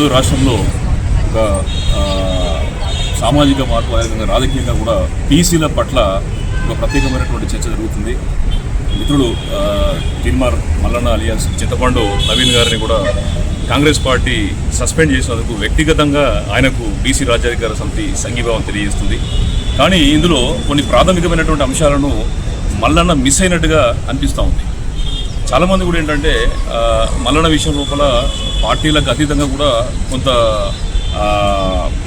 ఈరోజు రాష్ట్రంలో ఒక సామాజిక మార్పు అదేవిధంగా రాజకీయంగా కూడా బీసీల పట్ల ఒక ప్రత్యేకమైనటువంటి చర్చ జరుగుతుంది. మిత్రుడు ఆ, మల్లన్న అలియాస్ చింతపండు నవీన్ గారిని కూడా కాంగ్రెస్ పార్టీ సస్పెండ్ చేసినందుకు వ్యక్తిగతంగా ఆయనకు బీసీ రాజ్యాధికార సమితి సంఘీభావం తెలియజేస్తుంది. కానీ ఇందులో కొన్ని ప్రాథమికమైనటువంటి అంశాలను మల్లన్న మిస్ అయినట్టుగా అనిపిస్తూ ఉంది. చాలామంది కూడా ఏంటంటే మల్లన మల్లన్న విషయం లోపల పార్టీలకు అతీతంగా కూడా కొంత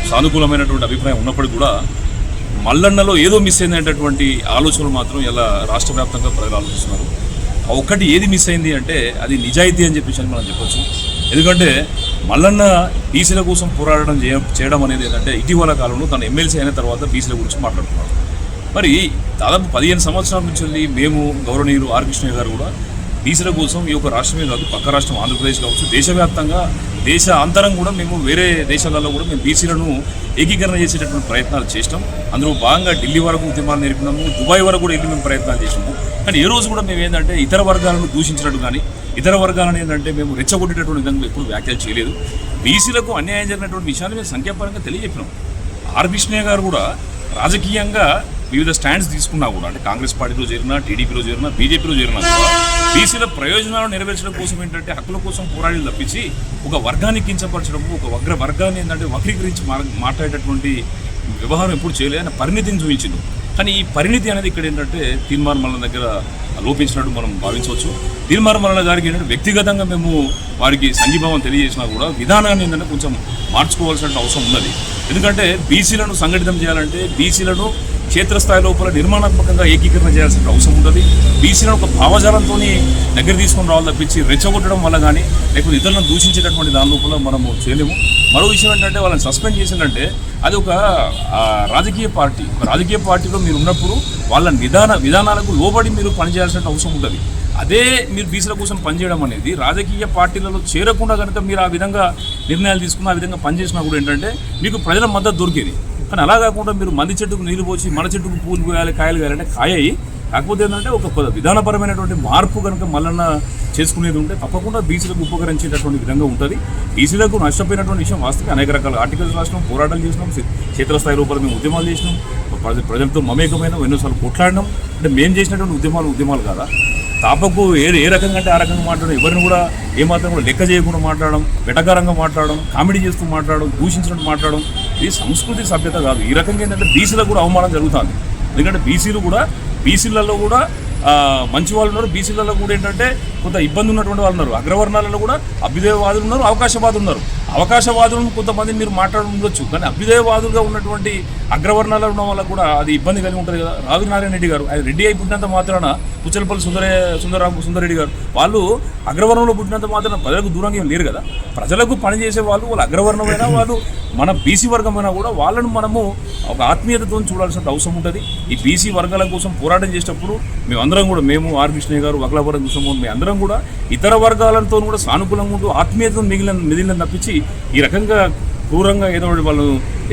సానుకూలమైనటువంటి అభిప్రాయం ఉన్నప్పటికీ కూడా మల్లన్నలో ఏదో మిస్ అయిందనేటటువంటి ఆలోచనలు మాత్రం ఇలా రాష్ట్ర వ్యాప్తంగా ప్రజలు ఆలోచిస్తున్నారు. ఒక్కటి ఏది మిస్ అయింది అంటే అది నిజాయితీ అని చెప్పేసి అని మనం చెప్పొచ్చు. ఎందుకంటే మల్లన్న బీసీల కోసం పోరాడడం చేయ చేయడం అనేది ఏంటంటే ఇటీవల కాలంలో తన ఎమ్మెల్సీ అయిన తర్వాత బీసీల గురించి మాట్లాడుతున్నాడు మరి దాదాపు పదిహేను సంవత్సరాల నుంచి వెళ్ళి మేము గౌరవనీయులు ఆర్ కృష్ణయ్య గారు కూడా డీసీల కోసం ఈ యొక్క రాష్ట్రమే కాదు పక్క రాష్ట్రం ఆంధ్రప్రదేశ్ కావచ్చు దేశవ్యాప్తంగా దేశ అంతరం కూడా మేము వేరే దేశాలలో కూడా మేము బీసీలను ఏకీకరణ చేసేటటువంటి ప్రయత్నాలు చేసినాం. అందులో భాగంగా ఢిల్లీ వరకు ఉద్యమాలు నేర్పినాము దుబాయ్ వరకు కూడా వెళ్ళి మేము ప్రయత్నాలు చేసినాము. కానీ ఏ రోజు కూడా మేము ఏంటంటే ఇతర వర్గాలను దూషించినట్టు కానీ ఇతర వర్గాలను ఏంటంటే మేము రెచ్చగొట్టేటటువంటి విధంగా ఎప్పుడు వ్యాఖ్యలు చేయలేదు. బీసీలకు అన్యాయం జరిగినటువంటి విషయాన్ని మేము సంఖ్యాపరంగా తెలియజెప్పినాం. ఆర్ విష్ణయ్య గారు కూడా రాజకీయంగా వివిధ స్టాండ్స్ తీసుకున్నా కూడా అంటే కాంగ్రెస్ పార్టీలో చేరినా టీడీపీలో చేరినా బీజేపీలో చేరినా కూడా బీసీల ప్రయోజనాలు నెరవేర్చడం కోసం ఏంటంటే హక్కుల కోసం పోరాడి తప్పించి ఒక వర్గాన్ని కించపరచడం ఒక వగ్ర వర్గాన్ని ఏంటంటే వక్రీకరించి మా- మాట్లాడేటటువంటి వ్యవహారం ఎప్పుడు చేయలేదు ఆయన పరిణితిని చూపించింది కానీ ఈ పరిణితి అనేది ఇక్కడ ఏంటంటే తీర్మార్ మల్లన దగ్గర లోపించినట్టు మనం భావించవచ్చు. తీర్మార్ మల్లన గారికి ఏంటంటే వ్యక్తిగతంగా మేము వారికి సంఘీభావం తెలియజేసినా కూడా విధానాన్ని ఏంటంటే కొంచెం మార్చుకోవాల్సిన అవసరం ఉన్నది. ఎందుకంటే బీసీలను సంఘటితం చేయాలంటే బీసీలను క్షేత్రస్థాయి లోపల నిర్మాణాత్మకంగా ఏకీకరణ చేయాల్సిన అవసరం ఉంటుంది బీసీలను ఒక భావజాలంతో దగ్గర తీసుకుని రావాలి తప్పించి రెచ్చగొట్టడం వల్ల కానీ లేకపోతే ఇతరులను దూషించేటటువంటి దాని లోపల మనము చేయలేము. మరో విషయం ఏంటంటే వాళ్ళని సస్పెండ్ చేసిందంటే అది ఒక రాజకీయ పార్టీ. రాజకీయ పార్టీలో మీరు ఉన్నప్పుడు వాళ్ళ విధాన విధానాలకు లోబడి మీరు పనిచేయాల్సిన అవసరం ఉంటుంది అదే మీరు బీసీల కోసం పనిచేయడం అనేది రాజకీయ పార్టీలలో చేరకుండా కనుక మీరు ఆ విధంగా నిర్ణయాలు తీసుకున్న ఆ విధంగా పనిచేసినా కూడా ఏంటంటే మీకు ప్రజల మద్దతు దొరికేది. కానీ అలా కాకుండా మీరు మంది చెట్టుకు నీళ్ళు పోసి మన చెట్టుకు పూలు పోయాలి కాయలు కాయాలంటే కాయ కాకపోతే ఏంటంటే ఒక విధానపరమైనటువంటి మార్పు కనుక మల్లన్న చేసుకునేది ఉంటే తప్పకుండా బీసీలకు ఉపకరించేటటువంటి విధంగా ఉంటుంది. బీసీలకు నష్టపోయినటువంటి విషయం వాస్తవం అనేక రకాల ఆర్టికల్స్ రాసినాం పోరాటాలు చేసినాం క్షేత్రస్థాయి రూపాయలు మేము ఉద్యమాలు చేసినాం ప్రజలతో మమేకమైన ఎన్నోసార్లు కొట్లాడినాం. అంటే మేము చేసినటువంటి ఉద్యమాలు ఉద్యమాలు కాదా? తాపకు ఏ ఏ రకంగా అంటే ఆ రకంగా మాట్లాడడం ఎవరిని కూడా ఏమాత్రం కూడా లెక్క చేయకుండా మాట్లాడడం వెటకారంగా మాట్లాడడం కామెడీ చేస్తూ మాట్లాడడం దూషించినట్టు మాట్లాడడం ఇది సంస్కృతి సభ్యత కాదు. ఈ రకంగా ఏంటంటే బీసీలకు కూడా అవమానం జరుగుతుంది. ఎందుకంటే బీసీలు కూడా బీసీలలో కూడా మంచి వాళ్ళు ఉన్నారు. బీసీలలో కూడా ఏంటంటే కొంత ఇబ్బంది ఉన్నటువంటి వాళ్ళు ఉన్నారు. అగ్రవర్ణాలలో కూడా అభ్యుదయవాదులు ఉన్నారు అవకాశవాదులు ఉన్నారు. అవకాశవాదులను కొంతమంది మీరు మాట్లాడవచ్చు కానీ అభ్యుదయవాదులుగా ఉన్నటువంటి అగ్రవర్ణాలలో ఉన్న వాళ్ళకు కూడా అది ఇబ్బంది కలిగి ఉంటుంది కదా. రావి నారాయణ రెడ్డి గారు ఆయన రెడ్డి అయి పుట్టినంత మాత్రాన పుచ్చలపల్లి సుందర సుందరరామ సుందరరెడ్డి గారు వాళ్ళు అగ్రవర్ణంలో పుట్టినంత మాత్రాన ప్రజలకు దూరంగా ఏం లేరు కదా. ప్రజలకు పనిచేసే వాళ్ళు వాళ్ళు అగ్రవర్ణమైనా వాళ్ళు మన బీసీ వర్గమైనా కూడా వాళ్ళను మనము ఒక ఆత్మీయతతో చూడాల్సిన అవసరం ఉంటుంది. ఈ బీసీ వర్గాల కోసం పోరాటం చేసేటప్పుడు మేమందరం కూడా మేము ఆర్ కృష్ణయ్య గారు వగలాపురం కృష్ణమోహన్ మేము అందరం కూడా ఇతర వర్గాలతో కూడా సానుకూలంగా ఉంటూ ఆత్మీయతను మిగిలిన మిగిలిన తప్పించి ఈ రకంగా క్రూరంగా ఏదో ఒకటి వాళ్ళు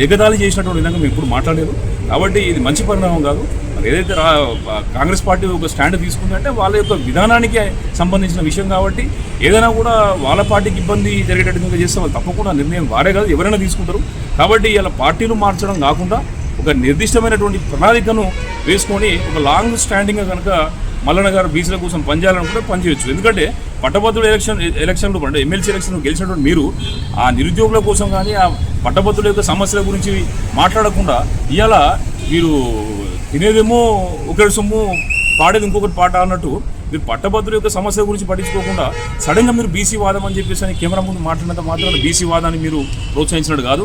ఎగదాలి చేసినటువంటి విధంగా మేము ఇప్పుడు మాట్లాడలేదు. కాబట్టి ఇది మంచి పరిణామం కాదు. మరి ఏదైతే రా కాంగ్రెస్ పార్టీ ఒక స్టాండ్ తీసుకుందంటే వాళ్ళ యొక్క విధానానికి సంబంధించిన విషయం కాబట్టి ఏదైనా కూడా వాళ్ళ పార్టీకి ఇబ్బంది జరిగేటట్టుగా చేస్తే వాళ్ళు తప్పకుండా నిర్ణయం వారే కాదు ఎవరైనా తీసుకుంటారు. కాబట్టి ఇలా పార్టీలు మార్చడం కాకుండా ఒక నిర్దిష్టమైనటువంటి ప్రణాళికను వేసుకొని ఒక లాంగ్ స్టాండింగ్గా కనుక మల్లన్న గారు బీసీల కోసం పనిచేయాలనుకుంటే పనిచేయచ్చు ఎందుకంటే పట్టభద్రుల ఎలక్షన్ ఎలక్షన్లు అంటే ఎమ్మెల్సీ ఎలక్షన్ గెలిచినటువంటి మీరు ఆ నిరుద్యోగుల కోసం కానీ ఆ పట్టభద్రుల యొక్క సమస్యల గురించి మాట్లాడకుండా ఇవాళ మీరు తినేదేమో ఒకరి సొమ్ము పాడేది ఇంకొకటి పాట అన్నట్టు మీరు పట్టభద్రుల యొక్క సమస్య గురించి పట్టించుకోకుండా సడన్గా మీరు బీసీ వాదం అని చెప్పేసి అని కెమెరా ముందు మాట్లాడినంత మాత్రం బీసీ వాదాన్ని మీరు ప్రోత్సహించినట్టు కాదు.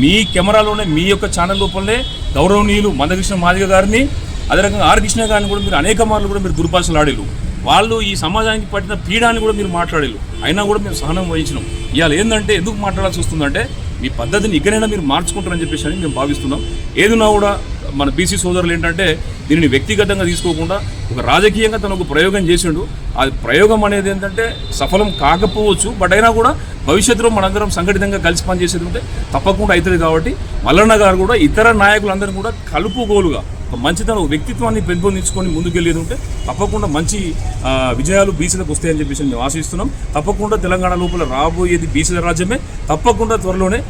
మీ కెమెరాలోనే మీ యొక్క ఛానల్ లోపలనే గౌరవనీయులు మందకృష్ణ మాదిగ గారిని అదే రకంగా ఆర్ కృష్ణ గారిని కూడా మీరు అనేక మార్లు కూడా మీరు దుర్భాషలు ఆడేరు వాళ్ళు ఈ సమాజానికి పట్టిన పీడాన్ని కూడా మీరు మాట్లాడేరు. అయినా కూడా మేము సహనం వహించినాం. ఇవాళ ఏంటంటే ఎందుకు మాట్లాడాల్సి వస్తుందంటే మీ పద్ధతిని ఇకనైనా మీరు మార్చుకుంటారని చెప్పేసి అని మేము భావిస్తున్నాం. ఏదున్నా కూడా మన బీసీ సోదరులు ఏంటంటే దీనిని వ్యక్తిగతంగా తీసుకోకుండా ఒక రాజకీయంగా తను ఒక ప్రయోగం చేసిండు. ఆ ప్రయోగం అనేది ఏంటంటే సఫలం కాకపోవచ్చు బట్ అయినా కూడా భవిష్యత్తులో మనందరం సంఘటితంగా కలిసి పనిచేసేది ఉంటే తప్పకుండా అవుతుంది కాబట్టి మల్లన్న గారు కూడా ఇతర నాయకులందరూ కూడా కలుపుగోలుగా ఒక ఒక వ్యక్తిత్వాన్ని పెంపొందించుకొని ముందుకెళ్ళేది ఉంటే తప్పకుండా మంచి విజయాలు బీసీలకు వస్తాయని చెప్పేసి మేము ఆశిస్తున్నాం. తప్పకుండా తెలంగాణ లోపల రాబోయేది బీసీల రాజ్యమే. తప్పకుండా త్వరలోనే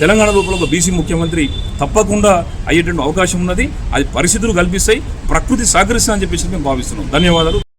తెలంగాణ లోపల ఒక బీసీ ముఖ్యమంత్రి తప్పకుండా అయ్యేటువంటి అవకాశం ఉన్నది. అది పరిస్థితులు కల్పిస్తాయి ప్రకృతి సహకరిస్తుందని చెప్పేసి మేము భావిస్తున్నాం. ధన్యవాదాలు.